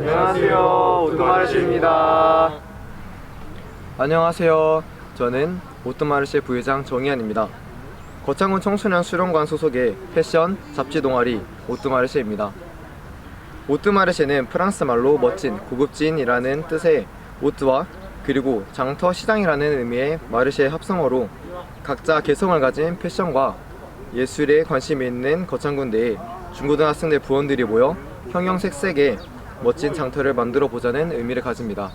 안녕하세요. 오토마르시입니다. 안녕하세요. 저는 오토마르쉐 부회장 정희안입니다. 거창군 청소년 수련관 소속의 패션 잡지 동아리 오뚜마르쉐입니다. 오뚜마르쉐는 프랑스 말로 멋진, 고급진이라는 뜻의 오뚜와 그리고 장터 시장이라는 의미의 마르쉐 합성어로 각자 개성을 가진 패션과 예술에 관심이 있는 거창군 내에 중고등학생들 부원들이 모여 형형색색의 멋진 장터를 만들어 보자는 의미를 가집니다.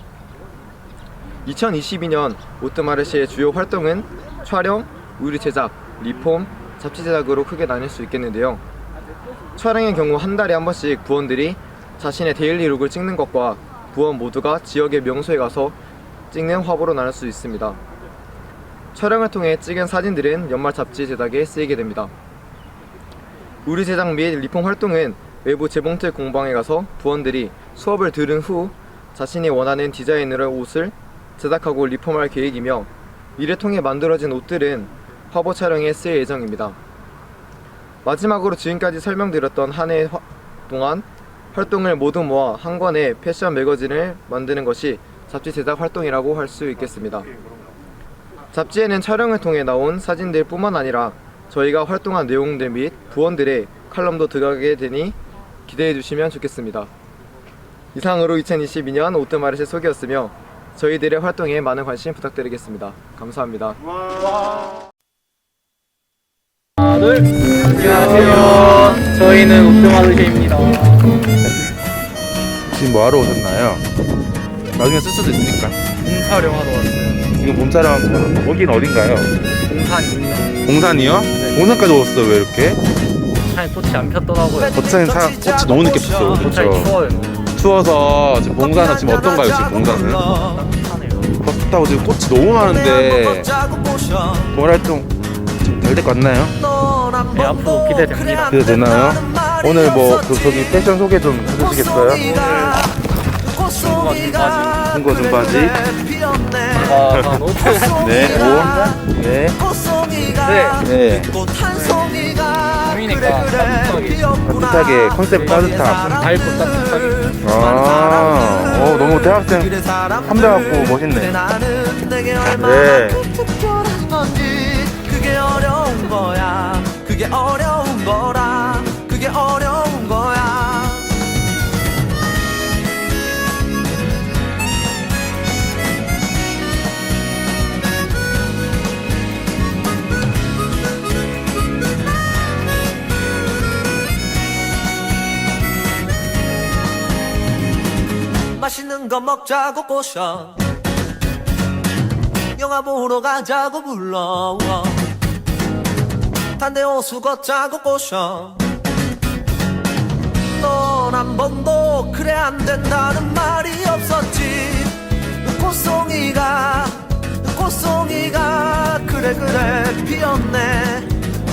2022년 오트마르시의 주요 활동은 촬영, 의류 제작, 리폼, 잡지 제작으로 크게 나뉠 수 있겠는데요. 촬영의 경우 한 달에 한 번씩 부원들이 자신의 데일리 룩을 찍는 것과 부원 모두가 지역의 명소에 가서 찍는 화보로 나눌 수 있습니다. 촬영을 통해 찍은 사진들은 연말 잡지 제작에 쓰이게 됩니다. 의류 제작 및 리폼 활동은 외부 재봉틀 공방에 가서 부원들이 수업을 들은 후 자신이 원하는 디자인으로 옷을 제작하고 리폼할 계획이며 이를 통해 만들어진 옷들은 화보 촬영에 쓰일 예정입니다. 마지막으로 지금까지 설명드렸던 한 해 동안 활동을 모두 모아 한 권의 패션 매거진을 만드는 것이 잡지 제작 활동이라고 할 수 있겠습니다. 잡지에는 촬영을 통해 나온 사진들 뿐만 아니라 저희가 활동한 내용들 및 부원들의 칼럼도 들어가게 되니 기대해 주시면 좋겠습니다. 이상으로 2022년 오트마르시 소개였으며 저희들의 활동에 많은 관심 부탁드리겠습니다. 감사합니다. 하나, 둘. 안녕하세요. 저희는 오토마르시입니다. 지금 뭐 하러 오셨나요? 나중에 쓸 수도 있으니까. 촬영하러 왔어요. 지금 몸 촬영 여긴 어딘가요? 공산입니다. 공산이요? 공산까지 오셨어 왜 이렇게? 차에 꽃이 안 폈더라고요. 거창에 사, 꽃이 너무 늦게 폈어 그렇죠? 추워요. 추워서 지금 봉사는 지금 어떤가요 지금 봉사는? 하네요. 덥다고 지금 꽃이 너무 많은데 동아리 활동 잘될 것 같나요? 네, 앞으로 기대됩니다. 기대되나요? 오늘 뭐 그, 저기 패션 소개 좀 해주시겠어요? 친구가 좀 바지 아, 한 옷. 네, 오, 네, 네. 네 봄이니까 따뜻하게. 컨셉 따뜻함 밝고 따뜻하게. 아, 어, 너무 대학생 참배하고 멋있네. 네. 그게 어려운 거야. 그게 어려 맛있는 거 먹자고 꼬셔. 영화 보러 가자고 불러. 단대 호수 걷자고 꼬셔. 넌 한 번도 그래 안 된다는 말이 없었지. 꽃송이가, 꽃송이가 그래 그래 피었네.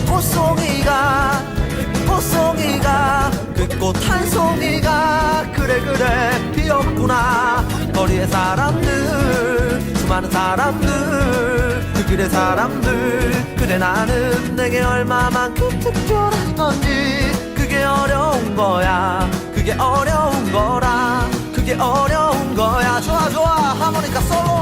꽃송이가, 꽃송이가 그 꽃 한 송이가 그래 그래 피었구나. 거리의 사람들, 수많은 사람들, 그 길의 사람들, 그래 나는 내게 얼마만큼 특별한 건지. 그게 어려운 거야. 그게 어려운 거라. 그게 어려운 거야. 좋아 좋아 하모니카 솔로.